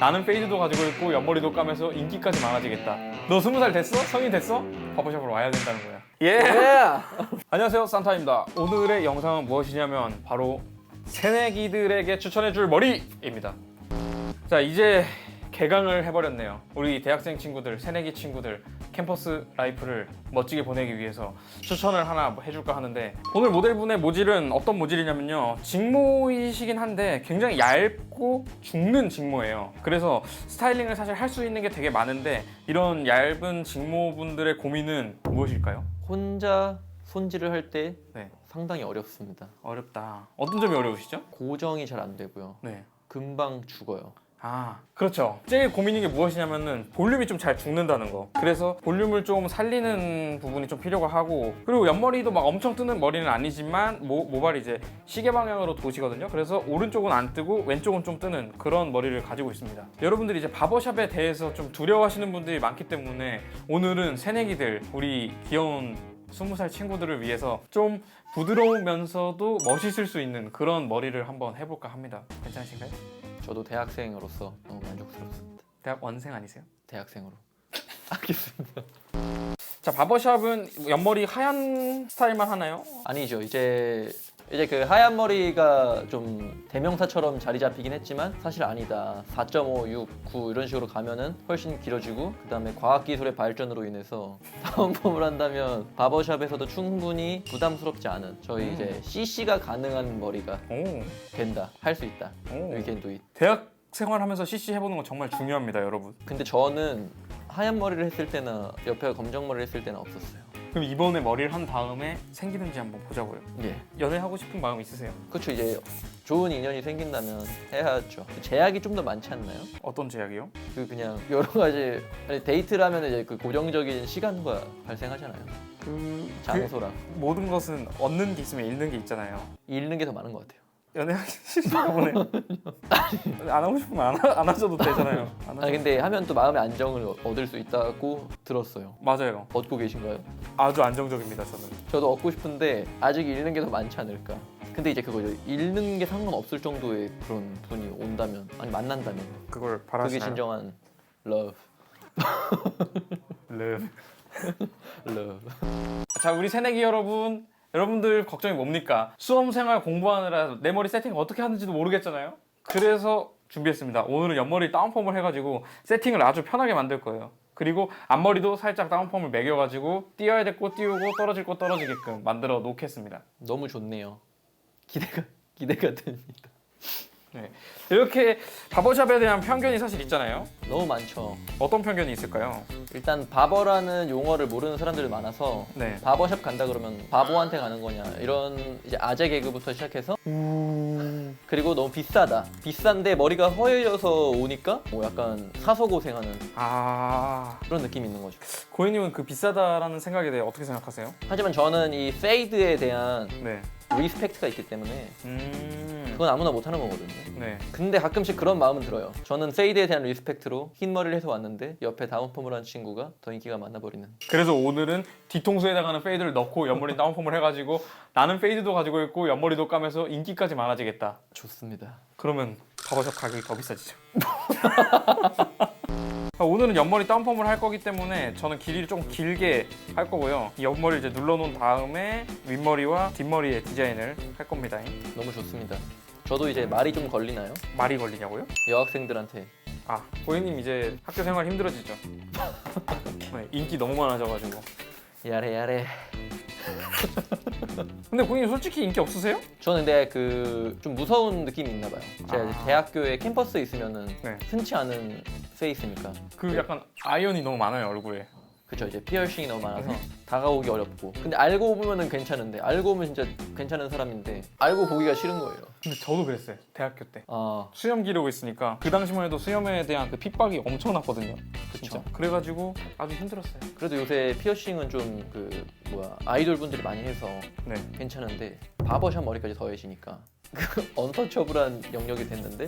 나는 페이드도 가지고 있고 옆머리도 까면서 인기까지 많아지겠다. 너 스무 살 됐어? 성인 됐어? 바버샵으로 와야 된다는 거야. 예. 안녕하세요 산타입니다. 오늘의 영상은 무엇이냐면 바로 새내기들에게 추천해줄 머리입니다. 자 이제 개강을 해버렸네요. 우리 대학생 친구들, 새내기 친구들 캠퍼스 라이프를 멋지게 보내기 위해서 추천을 하나 뭐 해줄까 하는데 오늘 모델분의 모질은 어떤 모질이냐면요 직모이시긴 한데 굉장히 얇고 죽는 직모예요. 그래서 스타일링을 사실 할 수 있는 게 되게 많은데 이런 얇은 직모분들의 고민은 무엇일까요? 혼자 손질을 할 때 네 상당히 어렵습니다. 어렵다. 어떤 점이 어려우시죠? 고정이 잘 안 되고요. 네. 금방 죽어요. 아, 그렇죠. 제일 고민인 게 무엇이냐면은 볼륨이 좀 잘 죽는다는 거. 그래서 볼륨을 좀 살리는 부분이 좀 필요가 하고 그리고 옆머리도 막 엄청 뜨는 머리는 아니지만 모, 모발이 이제 시계 방향으로 도시거든요. 그래서 오른쪽은 안 뜨고 왼쪽은 좀 뜨는 그런 머리를 가지고 있습니다. 여러분들이 이제 바버샵에 대해서 좀 두려워하시는 분들이 많기 때문에 오늘은 새내기들 우리 귀여운 20살 친구들을 위해서 좀 부드러우면서도 멋있을 수 있는 그런 머리를 한번 해볼까 합니다. 괜찮으신가요? 저도 대학생으로서 너무 만족스럽습니다. 대학 원생 아니세요? 대학생으로. 알겠습니다. 자 바버샵은 옆머리 하얀 스타일만 하나요? 아니죠. 이제 이제 그 하얀 머리가 좀 대명사처럼 자리 잡히긴 했지만 사실 아니다. 4.5, 6, 9 이런 식으로 가면은 훨씬 길어지고 그다음에 과학 기술의 발전으로 인해서 다운펌을 한다면 바버샵에서도 충분히 부담스럽지 않은 저희 음. 이제 CC가 가능한 머리가 오, 된다. 할 수 있다. 오. Do it. 대학 생활하면서 CC 해보는 건 정말 중요합니다, 여러분. 근데 저는 하얀 머리를 했을 때나 옆에 검정 머리를 했을 때는 없었어요. 그럼 이번에 머리를 한 다음에 생기는지 한번 보자고요. 예. 연애하고 싶은 마음 있으세요? 그렇죠. 이제 좋은 인연이 생긴다면 해야죠. 제약이 좀 더 많지 않나요? 어떤 제약이요? 그 그냥 여러 가지 아니, 데이트를 하면 이제 그 고정적인 시간과 발생하잖아요. 그, 장소랑 그 모든 것은 얻는 게 있으면 잃는 게 있잖아요. 잃는 게 더 많은 것 같아요. 연애하기 싫은가 보네요. 안 하고 싶으면 안, 하, 안 하셔도 되잖아요. 안 하셔도 아니 근데 하면 또 마음의 안정을 얻을 수 있다고 들었어요. 맞아요. 얻고 계신가요? 아주 안정적입니다, 저는. 저도 얻고 싶은데 아직 잃는 게 더 많지 않을까. 근데 이제 그거죠. 잃는 게 상관없을 정도의 그런 분이 온다면 아니 만난다면 그걸 그게 바라시나요? 진정한 love, 르. love. 자 우리 새내기 여러분 여러분들 걱정이 뭡니까? 수험생활 공부하느라 내 머리 세팅 어떻게 하는지도 모르겠잖아요? 그래서 준비했습니다. 오늘은 옆머리 다운펌을 해가지고 세팅을 아주 편하게 만들 거예요. 그리고 앞머리도 살짝 다운펌을 매겨가지고 띄어야 될곳 띄우고 떨어질 곳 떨어지게끔 만들어 놓겠습니다. 너무 좋네요. 기대가 기대가 됩니다. 네. 이렇게 바버샵에 대한 편견이 사실 있잖아요 너무 많죠. 어떤 편견이 있을까요? 일단 바버라는 용어를 모르는 사람들이 많아서 네. 바버샵 간다 그러면 바보한테 가는 거냐 이런 이제 아재 개그부터 시작해서 그리고 너무 비싸다 비싼데 머리가 허여져서 오니까 뭐 약간 사서 고생하는 아 그런 느낌이 있는 거죠 고객님은 그 비싸다라는 생각에 대해 어떻게 생각하세요? 하지만 저는 이 페이드에 대한 네. 리스펙트가 있기 때문에 음. 그건 아무나 못하는 거거든요 네. 근데 가끔씩 그런 마음은 들어요 저는 페이드에 대한 리스펙트로 흰 머리를 해서 왔는데 옆에 다운펌을 한 친구가 더 인기가 많아 버리는 그래서 오늘은 뒤통수에 다가는 페이드를 넣고 옆머리 다운펌을 해가지고 나는 페이드도 가지고 있고 옆머리도 까면서 인기까지 많아지겠다. 좋습니다 그러면 바버샵 가격이 더 비싸지죠. 오늘은 옆머리 다운펌을 할 거기 때문에 저는 길이를 좀 길게 할 거고요. 이 옆머리를 이제 눌러놓은 다음에 윗머리와 뒷머리의 디자인을 할 겁니다. 너무 좋습니다 저도 이제 말이 좀 걸리나요? 말이 걸리냐고요? 여학생들한테 아, 고객님 이제 학교 생활 힘들어지죠. 네, 인기 너무 많아져가지고. 야래 야래 근데 고객님 솔직히 인기 없으세요? 저는 근데 그 좀 무서운 느낌이 있나 봐요. 제가 아. 이제 대학교에 캠퍼스에 있으면은 네. 흔치 않은 페이스니까. 그 약간 아이언이 너무 많아요 얼굴에. 그쵸 이제 피어싱이 너무 많아서 네. 다가오기 어렵고. 근데 알고 보면은 괜찮은데 알고 보면 진짜 괜찮은 사람인데 알고 보기가 싫은 거예요. 근데 저도 그랬어요 대학교 때 아 수염 기르고 있으니까 그 당시만 해도 수염에 대한 그 핍박이 엄청났거든요 진짜. 그래가지고 아주 힘들었어요 그래도 요새 피어싱은 좀 그 뭐야 아이돌 분들이 많이 해서 네 괜찮은데 바버샵 머리까지 더해지니까 그 언터처블한 영역이 됐는데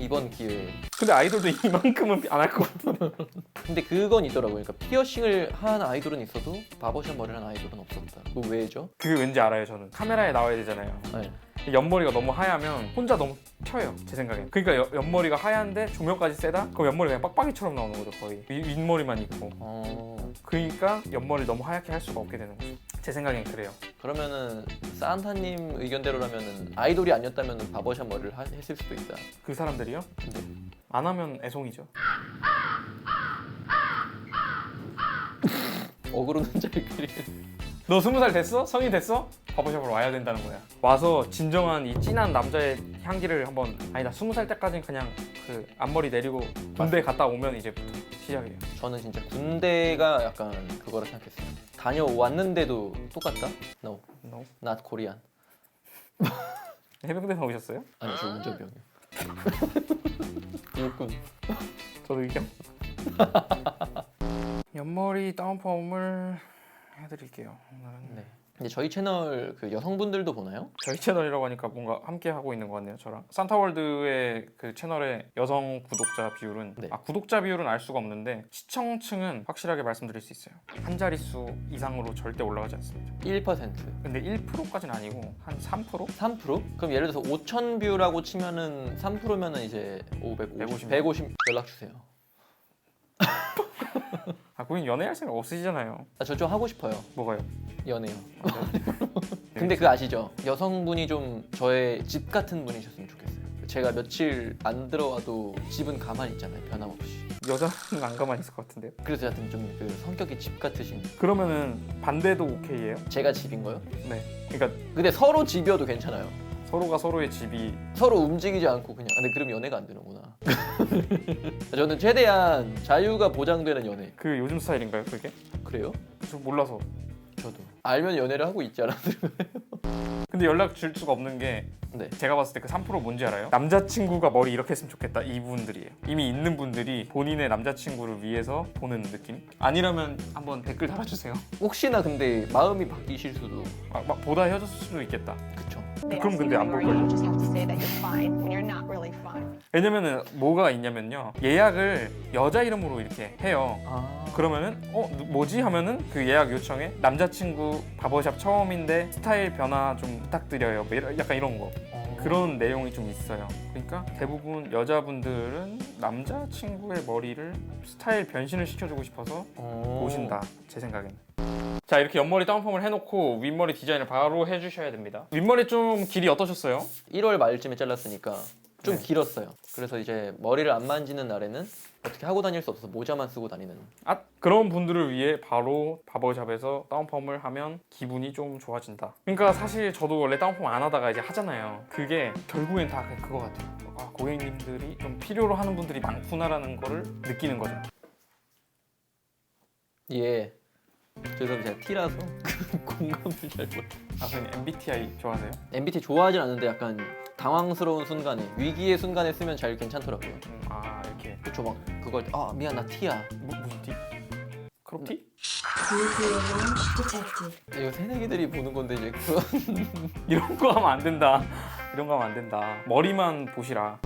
이번 기회에 근데 아이돌도 이만큼은 안 할 것 같아 근데 그건 있더라고요. 그러니까 피어싱을 한 아이돌은 있어도 바버샵 머리를 한 아이돌은 없었다. 그 왜죠? 그게 왠지 알아요 저는 카메라에 나와야 되잖아요 네. 옆머리가 너무 하얗면 혼자 너무 튀어요 제 생각엔 그러니까 여- 옆머리가 하얀데 조명까지 세다? 그럼 옆머리가 그냥 빡빡이처럼 나오는 거죠 거의 윗, 윗머리만 있고 어, 그러니까 옆머리 너무 하얗게 할 수가 없게 되는 거죠 제 생각엔 그래요 그러면은 산타님 의견대로라면은 아이돌이 아니었다면 바버샵 머리를 하- 했을 수도 있다. 그 사람들이요? 근데 안 하면 애송이죠 어그로는 잘그리 너 스무 살 됐어? 성인 됐어? 바버샵으로 와야 된다는 거야. 와서 진정한 이 진한 남자의 향기를 한번 아니다 스무 살 때까지는 그냥 그 앞머리 내리고 군대 갔다 오면 이제부터 시작이에요. 저는 진짜 군대가 약간 그거라 생각했어요. 다녀왔는데도 똑같다? No, No. not Korean. 해병대 나오셨어요? 아니 저 운전병이요. 육군. 저도 의견. 옆머리 다운펌을 해드릴게요. 오늘은 네. 근데 저희 채널 그 여성분들도 보나요? 저희 채널이라고 하니까 뭔가 함께 하고 있는 것 같네요. 저랑 산타월드의 그 채널의 여성 구독자 비율은 네. 아 구독자 비율은 알 수가 없는데 시청층은 확실하게 말씀드릴 수 있어요. 한 자릿수 이상으로 절대 올라가지 않습니다. 1%. 근데 1%까지는 아니고 한 3%? 3%? 그럼 예를 들어서 5천 뷰라고 치면은 3%면은 이제 550, 150. 150 연락 주세요. 아 거긴 연애할 생각 없으시잖아요. 아, 저 좀 하고 싶어요. 뭐가요? 연애요. 아, 네. 근데 그 아시죠? 여성분이 좀 저의 집 같은 분이셨으면 좋겠어요. 제가 며칠 안 들어와도 집은 가만히 있잖아요. 변함없이. 여자는 안 가만히 있을 것 같은데요. 그래서 하여튼 좀 그 성격이 집 같으신. 그러면은 반대도 오케이예요? 제가 집인 거요? 네. 그러니까 근데 서로 집이어도 괜찮아요. 서로가 서로의 집이 서로 움직이지 않고 그냥. 아, 근데 그럼 연애가 안 되는구나. 저는 최대한 자유가 보장되는 연애. 그 요즘 스타일인가요? 그게? 그래요? 저 몰라서. 저도. 알면 연애를 하고 있지 않았어요? 근데 연락 줄 수가 없는 게 네. 제가 봤을 때 그 3% 뭔지 알아요? 남자친구가 머리 이렇게 했으면 좋겠다 이분들이에요. 이미 있는 분들이 본인의 남자친구를 위해서 보는 느낌? 아니라면 한번 댓글 달아주세요. 혹시나 근데 마음이 바뀌실 수도. 아, 막 보다 헤어졌을 수도 있겠다. 그쵸. They 그럼 근데 안볼 fine. 왜냐면은 뭐가 있냐면요. 예약을 여자 이름으로 이렇게 해요. 아. 그러면은 어 누- 뭐지 하면은 그 예약 요청에 남자친구 바버샵 처음인데 스타일 변화 좀 부탁드려요. 뭐 이런- 약간 이런 거. 어. 그런 내용이 좀 있어요. 그러니까 대부분 여자분들은 남자친구의 머리를 스타일 변신을 시켜주고 싶어서 어. 오신다. 제 생각엔. 자 이렇게 옆머리 다운펌을 해놓고 윗머리 디자인을 바로 해주셔야 됩니다. 윗머리 좀 길이 어떠셨어요? 1월 말쯤에 잘랐으니까 좀 네. 길었어요. 그래서 이제 머리를 안 만지는 날에는 어떻게 하고 다닐 수 없어서 모자만 쓰고 다니는. 아 그런 분들을 위해 바로 바버샵에서 다운펌을 하면 기분이 좀 좋아진다. 그러니까 사실 저도 원래 다운펌 안 하다가 이제 하잖아요. 그게 결국엔 다 그냥 그거 같아요. 아 고객님들이 좀 필요로 하는 분들이 많구나라는 거를 느끼는 거죠. 예. 죄송합니다. 제가 T라서 공감을 잘 못. 아 선생님 MBTI 좋아하세요? MBT 좋아하진 않는데 약간 당황스러운 순간에 위기의 순간에 쓰면 잘 괜찮더라고요. 음, 아 이렇게 그쵸 막 그걸 아 미안 나 T야. 무, 무슨 티? 크롭티? Launch detected. 이거 새내기들이 보는 건데 이제 그런 이런 거 하면 안 된다. 이런 거 하면 안 된다. 머리만 보시라.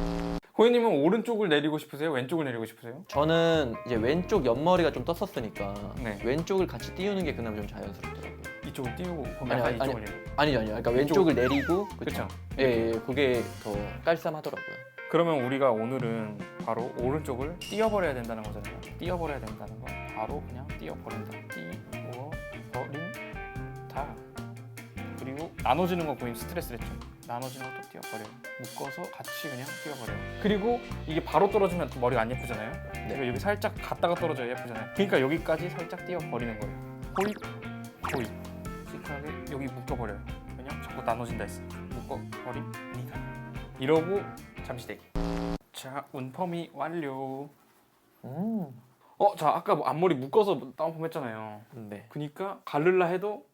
호연님은 오른쪽을 내리고 싶으세요? 왼쪽을 내리고 싶으세요? 저는 이제 왼쪽 옆머리가 좀 떴었으니까 네. 왼쪽을 같이 띄우는 게 그나마 좀 자연스럽더라고요. 이쪽을 띄우고 그럼 아니, 약간 아니, 이쪽을 내리고. 아니죠 아니요. 그러니까 왼쪽을 내리고 그렇죠. 예, 예, 그게 더 깔쌈하더라고요. 그러면 우리가 오늘은 바로 오른쪽을 띄워버려야 된다는 거잖아요. 띄워버려야 된다는 거. 바로 그냥 띄워버린다. 띄워버린다. 그리고 나눠지는 거 보이면 스트레스랬죠. 나눠지는 것도 띄워버려요. 묶어서 같이 그냥 띄워버려요. 그리고 이게 바로 떨어지면 또 머리가 안 예쁘잖아요. 그리고 여기 살짝 갔다가 떨어져야 예쁘잖아요. 그러니까 여기까지 살짝 띄워버리는 거예요. 호잇, 호잇. 시크하게 여기 묶어버려요. 왜냐면 자꾸 나눠진다 했어. 묶어버립니다. 이러고 잠시 대기. 자, 운펌이 완료. 음. 어, 자, 아까 뭐 앞머리 묶어서 다운펌 했잖아요. 네. 그니까 가를라 해도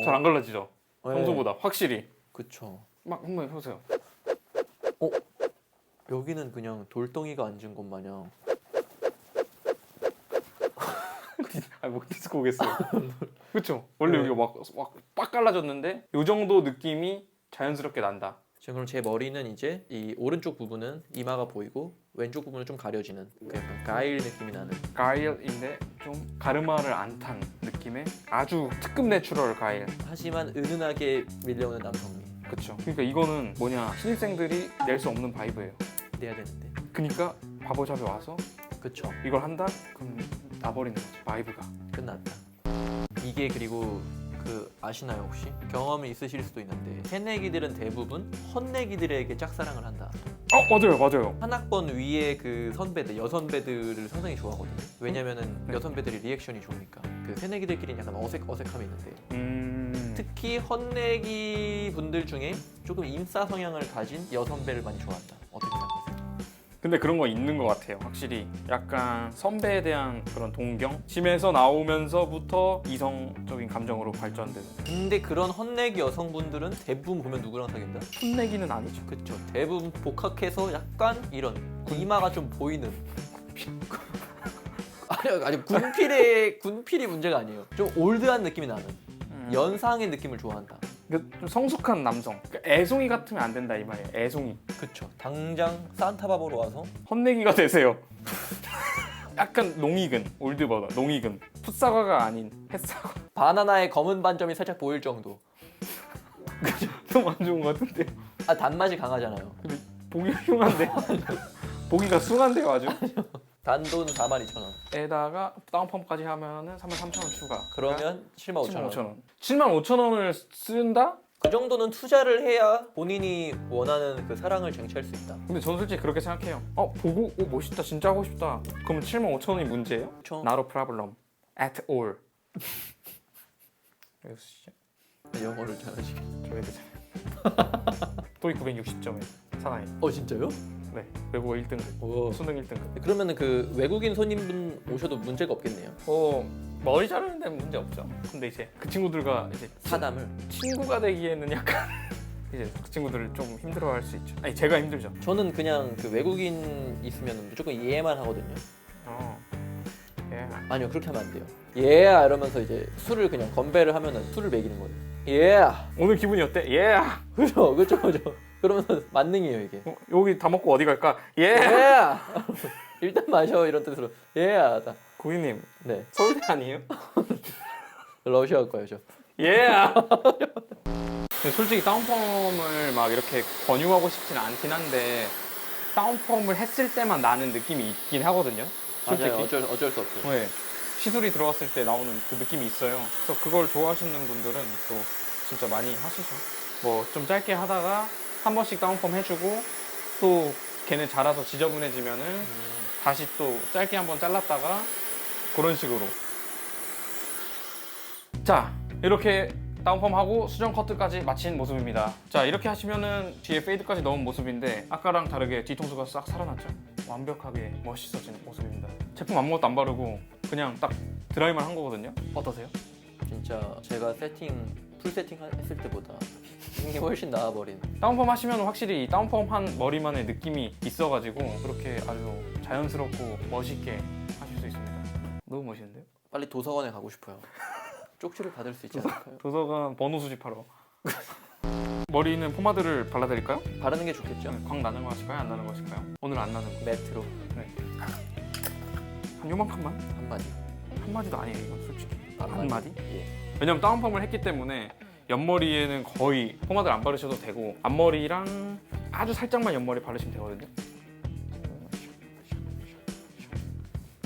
어, 잘안 갈라지죠? 네. 평소보다 확실히. 그쵸. 막 한번 해보세요. 여기는 그냥 돌덩이가 앉은 것 마냥 아, 못 디스코 오겠어요. 그쵸? 원래 네. 여기가 막, 막, 빡 갈라졌는데 이 정도 느낌이 자연스럽게 난다. 지금 그럼 제 머리는 이제 이 오른쪽 부분은 이마가 보이고 왼쪽 부분은 좀 가려지는 그 약간 가일 느낌이 나는 가일인데 좀 가르마를 안 탄 느낌의 아주 특급 내추럴 가일. 하지만 은은하게 밀려오는 남성미 그쵸. 그러니까 이거는 뭐냐 신입생들이 낼 수 없는 바이브예요. 내야 되는데 그러니까 바보샵에 와서 그쵸 이걸 한다? 그럼 나버리는 거지 바이브가. 끝났다 이게 그리고 그 아시나요 혹시 경험이 있으실 수도 있는데 새내기들은 대부분 헛내기들에게 짝사랑을 한다 어 맞아요 맞아요. 한 학번 위에 그 선배들 여선배들을 상당히 좋아하거든요 왜냐면은 네. 여선배들이 리액션이 좋으니까 그 새내기들끼리는 약간 어색 어색함이 있는데 음. 특히 헛내기 분들 중에 조금 인싸 성향을 가진 여선배를 많이 좋아한다? 근데 그런 거 있는 것 같아요. 확실히 약간 선배에 대한 그런 동경, 심에서 나오면서부터 이성적인 감정으로 발전되는. 근데 그런 헛내기 여성분들은 대부분 보면 누구랑 사귄다? 혼내기는 아니죠. 그쵸 대부분 복학해서 약간 이런 이마가 좀 보이는 아니 아니 군필의 군필이 문제가 아니에요 좀 올드한 느낌이 나는 음. 연상의 느낌을 좋아한다 그러니까 좀 성숙한 남성. 그러니까 애송이 같으면 안 된다 이 말이에요. 애송이. 그쵸. 당장 산타바보로 와서? 헛내기가 되세요. 약간 농익은 올드버더 농익은. 풋사과가 아닌 햇사과. 바나나의 검은 반점이 살짝 보일 정도. 좀 안 좋은 것 같은데. 아 단맛이 강하잖아요. 보기가 흉한데? 보기가 숭한데요 아주 단돈 42,000원. 에다가 다운펌까지 하면은 3만 3천 원 추가. 그러면 75,000원. 7만 5천 원. 7만 5천 원을 쓴다? 그 정도는 투자를 해야 본인이 원하는 그 사랑을 쟁취할 수 있다. 근데 저는 솔직히 그렇게 생각해요. 어 보고 오 멋있다. 진짜 하고 싶다. 그러면 7만 5천 원이 문제예요? 그쵸. Not a problem. At all. 외우시죠? 영어를 잘하시게 저 애들. 토익 960점에 사나이. 어 진짜요? 네 외국어 1등급 오. 수능 1등급 그러면 그 외국인 손님분 오셔도 문제가 없겠네요. 어 머리 자르는 데는 문제 없죠. 근데 이제 그 친구들과 이제 사담을? 친구가 되기에는 약간 이제 그 친구들을 좀 힘들어할 수 있죠. 아니 제가 힘들죠. 저는 그냥 그 외국인 있으면 무조건 이해만 하거든요. 어. 예. 아니요 그렇게 하면 안 돼요. 예 이러면서 이제 술을 그냥 건배를 하면은 술을 먹이는 거예요. 예 오늘 기분이 어때? 예. 그죠 그죠 그죠 그러면서 만능이에요 이게 어, 여기 다 먹고 어디 갈까? 예. 예 일단 마셔 이런 뜻으로 예 하다 고객님 네 서울대 아니에요? 러시아 거예요 저 예. 솔직히 다운펌을 막 이렇게 권유하고 싶진 않긴 한데 다운펌을 했을 때만 나는 느낌이 있긴 하거든요. 솔직히. 맞아요 어쩔, 어쩔 수 없어요 네. 시술이 들어갔을 때 나오는 그 느낌이 있어요. 그래서 그걸 좋아하시는 분들은 또 진짜 많이 하시죠. 뭐 좀 짧게 하다가 한 번씩 다운펌 해주고 또 걔는 자라서 지저분해지면은 다시 또 짧게 한번 잘랐다가 그런 식으로. 자 이렇게 다운펌 하고 수정 커트까지 마친 모습입니다. 자 이렇게 하시면은 뒤에 페이드까지 넣은 모습인데 아까랑 다르게 뒤통수가 싹 살아났죠? 완벽하게 멋있어진 모습입니다. 제품 아무것도 안 바르고 그냥 딱 드라이만 한 거거든요. 어떠세요? 진짜 제가 세팅 풀 세팅 했을 때보다 이게 훨씬 나아버린 다운펌 하시면 확실히 다운펌 한 머리만의 느낌이 있어가지고 그렇게 아주 자연스럽고 멋있게 하실 수 있습니다. 너무 멋있는데요? 빨리 도서관에 가고 싶어요 쪽지를 받을 수 있지 않을까요? 도서관 번호 수집하러. 머리는 포마드를 발라드릴까요? 바르는 게 좋겠죠? 광 나는 거 하실까요? 안 나는 거 하실까요? 오늘 안 나는 거. 매트로 한 요만큼만? 한마디 한 마디도 아니에요, 이건 솔직히. 한마디? 한 마디? 예. 왜냐면 다운펌을 했기 때문에 옆머리에는 거의 포마드를 안 바르셔도 되고 앞머리랑 아주 살짝만 옆머리 바르시면 되거든요.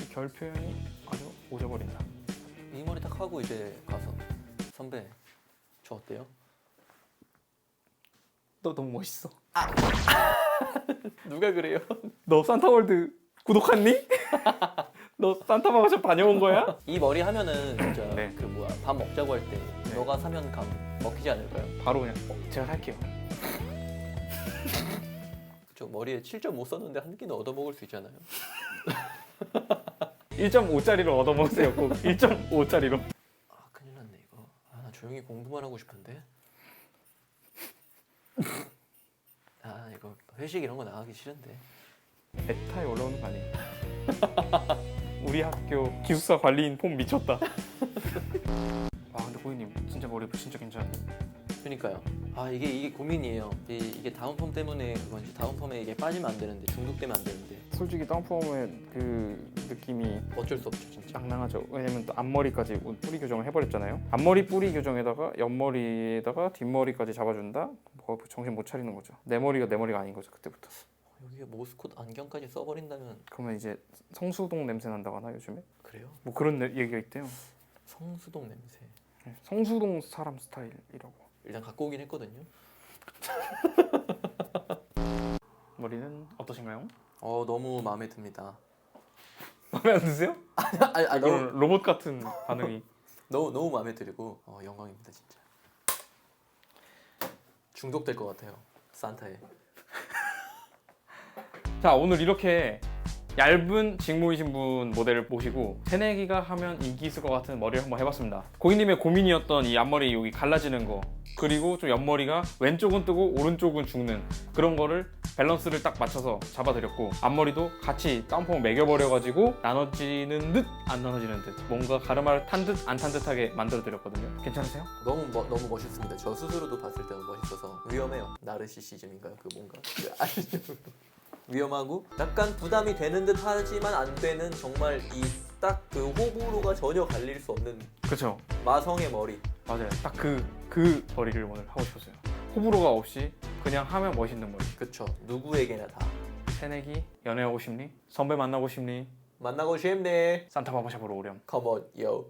이결 표현이 아주 오져버린다. 이 머리 딱 하고 이제 가서 선배 저 어때요? 너 너무 멋있어. 누가 그래요? 너 산타월드 구독했니? 너 산타바바샵 다녀온 거야? 이 머리 하면은 진짜 네. 그 뭐야 밥 먹자고 할 때 네. 너가 사면 감 먹히지 않을까요? 바로 그냥 어, 제가 살게요. 그쵸 머리에 7.5 썼는데 한 끼는 얻어 먹을 수 있잖아요 1.5짜리로 얻어먹으세요. 꼭 1.5짜리로. 아 큰일 났네 이거 아 나 조용히 공부만 하고 싶은데 아 이거 회식 이런 거 나가기 싫은데 에타에 올라오는 거 아니에요? 우리 학교 기숙사 관리인 폼 미쳤다. 와 근데 고객님 진짜 머리 진짜 괜찮은데? 그러니까요. 아 이게 이게 고민이에요. 이, 이게 다운펌 때문에 그건지 다운펌에 이게 빠지면 안 되는데 중독되면 안 되는데 솔직히 다운펌의 그 느낌이 어쩔 수 없죠 진짜. 낭낭하죠. 왜냐면 또 앞머리까지 뿌리 교정을 해버렸잖아요. 앞머리 뿌리 교정에다가 옆머리에다가 뒷머리까지 잡아준다. 뭐 정신 못 차리는 거죠. 내 머리가 내 머리가 아닌 거죠 그때부터. 여기에 모스콧 안경까지 써버린다면 그러면 이제 성수동 냄새 난다고 하나 요즘에? 그래요? 뭐 그런 내- 얘기가 있대요. 성수동 냄새. 네, 성수동 사람 스타일이라고. 일단 갖고 오긴 했거든요. 머리는 어떠신가요? 어 너무 마음에 듭니다. 마음에 안 드세요? 아, 아 너무 로봇 같은 반응이. 너무 너무 마음에 들고 어, 영광입니다 진짜. 중독될 것 같아요. 산타에. 자 오늘 이렇게 얇은 직무이신 분 모델을 모시고 새내기가 하면 인기 있을 것 같은 머리를 한번 해봤습니다 고객님의 고민이었던 이 앞머리 여기 갈라지는 거 그리고 좀 옆머리가 왼쪽은 뜨고 오른쪽은 죽는 그런 거를 밸런스를 딱 맞춰서 잡아드렸고 앞머리도 같이 다운펌을 매겨버려가지고 나눠지는 듯 안 나눠지는 듯 뭔가 가르마를 탄 듯 안 탄 듯하게 만들어드렸거든요 괜찮으세요? 너무 멋- 너무 멋있습니다. 저 스스로도 봤을 때 너무 멋있어서 위험해요. 나르시시즘인가요? 그 뭔가 그 아시죠? 위험하고 약간 부담이 되는 듯 하지만 안 되는 정말 이 딱 그 호불호가 전혀 갈릴 수 없는 그쵸 마성의 머리. 맞아요 딱 그 그 머리를 오늘 하고 싶었어요 호불호가 없이 그냥 하면 멋있는 머리 그쵸. 누구에게나 다 새내기 연애하고 싶니? 선배 만나고 싶니? 만나고 싶네. 산타 바바샵으로 오렴 Come on, yo.